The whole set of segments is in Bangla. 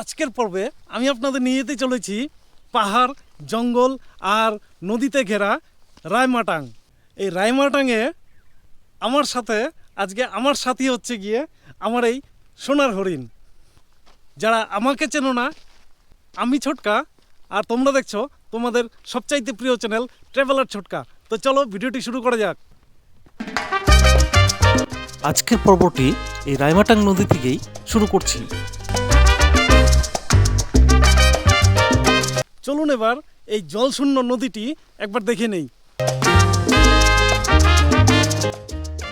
আজকের পর্বে আমি আপনাদের নিয়ে যেতে চলেছি পাহাড়, জঙ্গল আর নদীতে ঘেরা রায়মাটাং। এই রায়মাটাংয়ে আমার সাথে, আজকে আমার সাথী হচ্ছে গিয়ে আমার এই সোনার হরিণ। যারা আমাকে চেনো না, আমি ছোটকা, আর তোমরা দেখছ তোমাদের সবচাইতে প্রিয় চ্যানেল ট্রাভেলার ছোটকা। তো চলো ভিডিওটি শুরু করা যাক। আজকের পর্বটি এই রায়মাটাং নদী থেকেই শুরু করছি। চলুন এবার এই জলশূন্য নদীটি একবার দেখে নেই।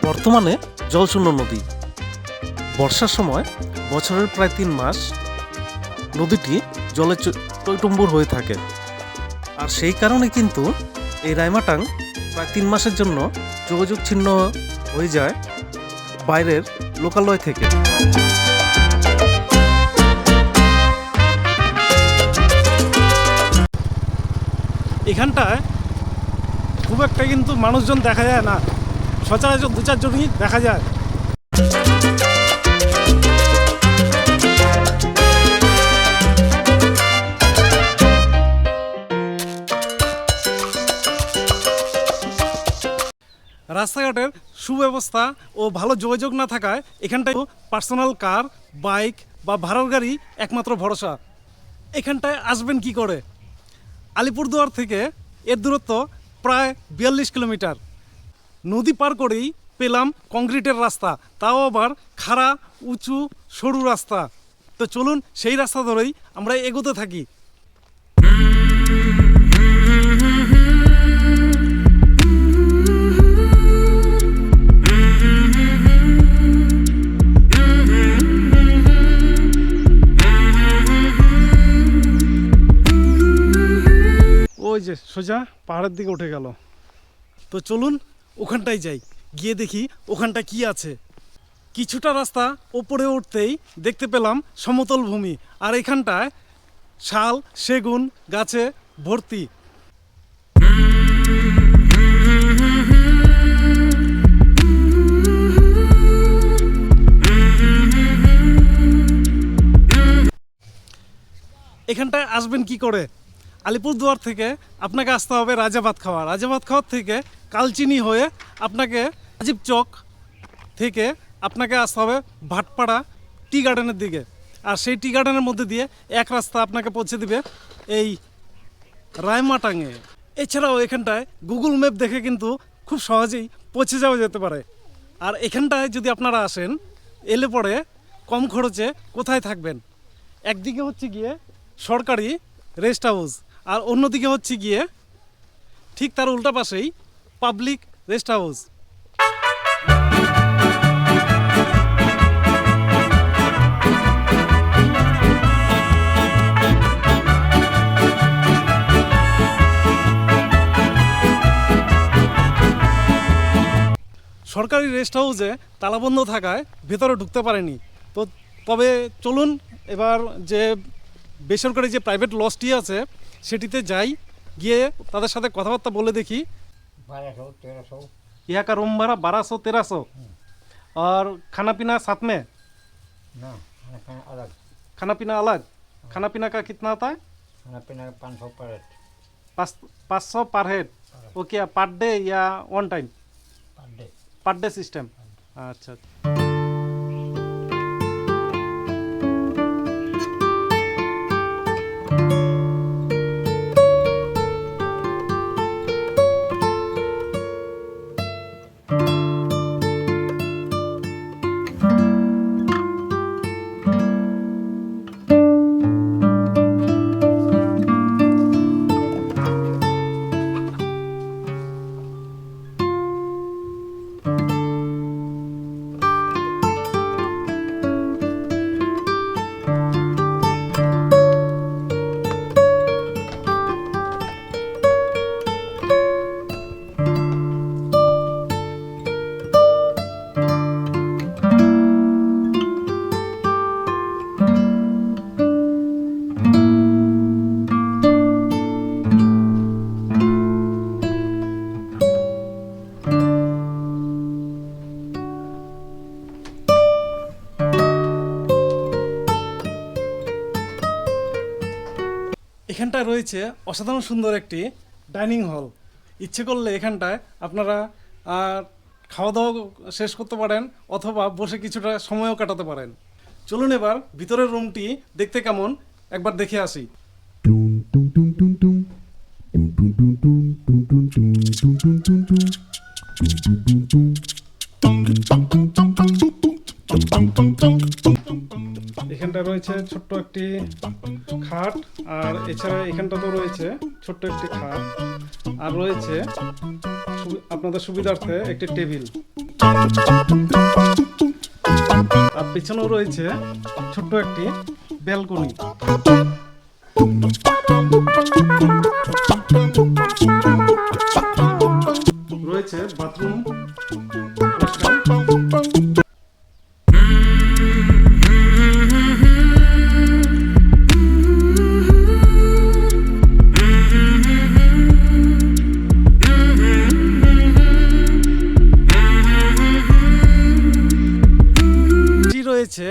বর্তমানে জলশূন্য নদী। বর্ষার সময় বছরের প্রায় তিন মাস নদীটি জলে টইটম্বুর হয়ে থাকে। আর সেই কারণে কিন্তু এই রায়মাটাং প্রায় তিন মাসের জন্য যোগাযোগ ছিন্ন হয়ে যায় বাইরের লোকালয় থেকে। এখানটায় খুব একটা কিন্তু মানুষজন দেখা যায় না। সচরাচর দু চারজনই দেখা যায়। রাস্তাঘাটের সুব্যবস্থা ও ভালো যোগাযোগ না থাকায় এখানটায় পার্সোনাল কার, বাইক বা ভাড়ার গাড়ি একমাত্র ভরসা। এখানটায় আসবেন কি করে? আলিপুরদুয়ার থেকে এর দূরত্ব প্রায় বিয়াল্লিশ কিলোমিটার। নদী পার করেই পেলাম কংক্রিটের রাস্তা, তাও আবার খাড়া, উঁচু, সরু রাস্তা। তো চলুন সেই রাস্তা ধরেই আমরা এগোতে থাকি। যে সোজা পাহাড়ের দিকে উঠে গেল। তো চলুন ওখানটায় যাই। গিয়ে দেখি ওখানটা কি আছে। কিছুটা রাস্তা ওপরে উঠতেই দেখতে পেলাম সমতল ভূমি আর এখানটায় শাল, সেগুন, গাছে ভর্তি। এখানটায় আসবেন কি করে? আলিপুরদুয়ার থেকে আপনাকে আসতে হবে রাজাভাত খাওয়া। রাজাভাত খাওয়ার থেকে কালচিনি হয়ে আপনাকে রাজীব চক থেকে আপনাকে আসতে হবে ভাটপাড়া টি গার্ডেনের দিকে। আর সেই টি গার্ডেনের মধ্যে দিয়ে এক রাস্তা আপনাকে পৌঁছে দিবে এই রায়মাটাঙে। এছাড়াও এখানটায় গুগল ম্যাপ দেখে কিন্তু খুব সহজেই পৌঁছে যাওয়া যেতে পারে। আর এখানটায় যদি আপনারা আসেন, এলে পরে কম খরচে কোথায় থাকবেন? একদিকে হচ্ছে গিয়ে সরকারি রেস্ট হাউস আর অন্যদিকে হচ্ছে গিয়ে ঠিক তার উল্টা পাশেই পাবলিক রেস্ট হাউস। সরকারি রেস্ট হাউসে তালাবন্ধ থাকায় ভেতরে ঢুকতে পারেনি। তো তবে চলুন এবার যে বেসরকারি যে প্রাইভেট লজটি আছে সেটিতে যাই গিয়ে তাদের সাথে কথাবার্তা বলে দেখি बारह सौ तेरह सौ यहाँ का रूम भाड़ा बारह सौ तेरह सौ और खाना पीना साथ में ना खाना खाना अलग खाना पीना अलग खाना पीना का कितना आता है खाना पीना पाँच सौ पर हेड पाँच पाँच सौ पर हेड वो क्या पर डे या one time per day per day system अच्छा এখানটায় রয়েছে অসাধারণ সুন্দর একটি ডাইনিং হল। ইচ্ছে করলে এখানটায় আপনারা খাওয়া দাওয়া শেষ করতে পারেন অথবা বসে কিছুটা সময়ও কাটাতে পারেন। চলুন এবার ভিতরের রুমটি দেখতে কেমন, একবার দেখে আসি। খাট, আর এছাড়া এখানটা তো রয়েছে ছোট্ট একটি খাট, আর রয়েছে আপনাদের সুবিধার্থে একটি টেবিল। আর পিছনেও রয়েছে ছোট্ট একটি ব্যালকনি। রয়েছে বাথরুম রয়েছে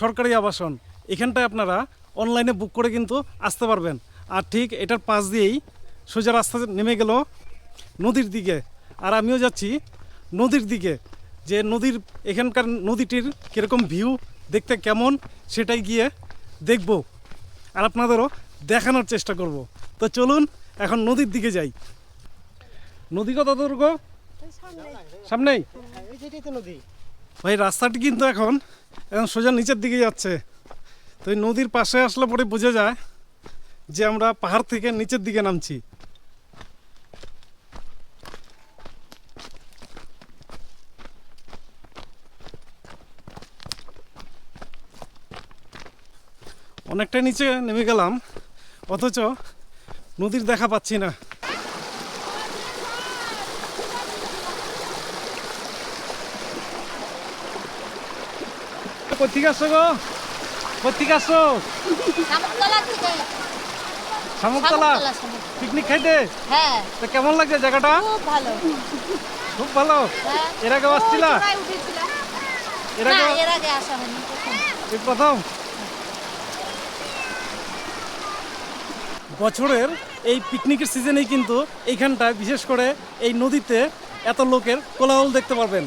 সরকারি আবাসন। এখানটায় আপনারা অনলাইনে বুক করে কিন্তু আসতে পারবেন। আর ঠিক এটার পাশ দিয়েই সোজা রাস্তা নেমে গেল নদীর দিকে। আর আমিও যাচ্ছি নদীর দিকে। যে নদীর এখানকার নদীটির কীরকম ভিউ দেখতে কেমন সেটাই গিয়ে দেখব। আর আপনাদেরও দেখানোর চেষ্টা করব। তো চলুন এখন নদীর দিকে যাই। নদী কত দূর গো? সামনেই। ভাই, রাস্তাটি কিন্তু এখন এখন সোজা নিচের দিকে যাচ্ছে। তো এই নদীর পাশে আসলে পরে বোঝা যায় যে আমরা পাহাড় থেকে নিচের দিকে নামছি। অনেকটা নিচে নেমে গেলাম, অথচ নদীর দেখা পাচ্ছি না। কোথেকে আসছো গো? কোথেকে আসছো? শামুকতলা থেকে। শামুকতলা? শামুকতলা, পিকনিক খাইতে? হ্যাঁ। তো কেমন লাগছে জায়গাটা? খুব ভালো। খুব ভালো? হ্যাঁ। এর আগে আসছিলা। এর আগে এর আগে আসা হয়নি। এই প্রথম? বছরের এই পিকনিকের সিজনেই কিন্তু এইখানটায় বিশেষ করে এই নদীতে এত লোকের কোলাহল দেখতে পারবেন।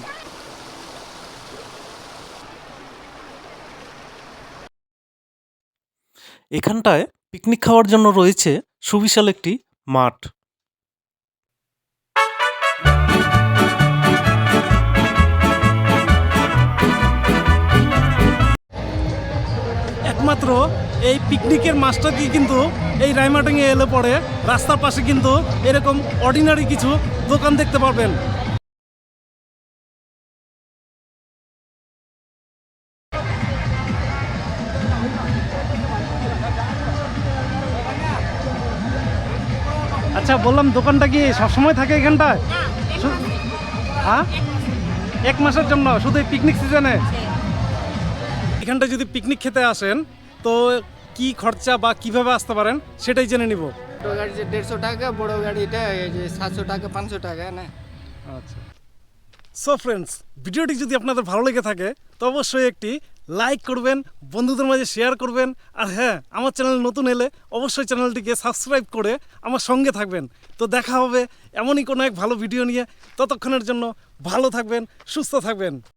এখানটায় পিকনিক খাওয়ার জন্য রয়েছে সুবিশাল একটি মাঠ। একমাত্র এই পিকনিকের মাছটা দিয়ে কিন্তু এই রায়মাটিংয়ে এলে পরে রাস্তার পাশে কিন্তু এরকম অর্ডিনারি কিছু দোকান দেখতে পারবেন। বললাম দোকানটা কি সবসময় থাকে এখানটায়? হ্যাঁ? এক মাসের জন্য। শুধু এই পিকনিক সিজনে এখানটা যদি পিকনিক খেতে আসেন তো কি খরচা বা কীভাবে আসতে পারেন সেটাই জেনে নিব। ছোটো গাড়ি যে দেড়শো টাকা বড় গাড়িটা এই সাতশো টাকা পাঁচশো টাকা না? আচ্ছা। সো ফ্রেন্ডস ভিডিওটি যদি আপনাদের ভালো লেগে থাকে তো অবশ্যই একটি লাইক করবেন, বন্ধুদের মাঝে শেয়ার করবেন। আর হ্যাঁ আমার চ্যানেল নতুন এলে অবশ্যই চ্যানেলটিকে সাবস্ক্রাইব করে আমার সঙ্গে থাকবেন। তো দেখা হবে এমনই কোনো এক ভালো ভিডিও নিয়ে। ততক্ষণের জন্য ভালো থাকবেন, সুস্থ থাকবেন।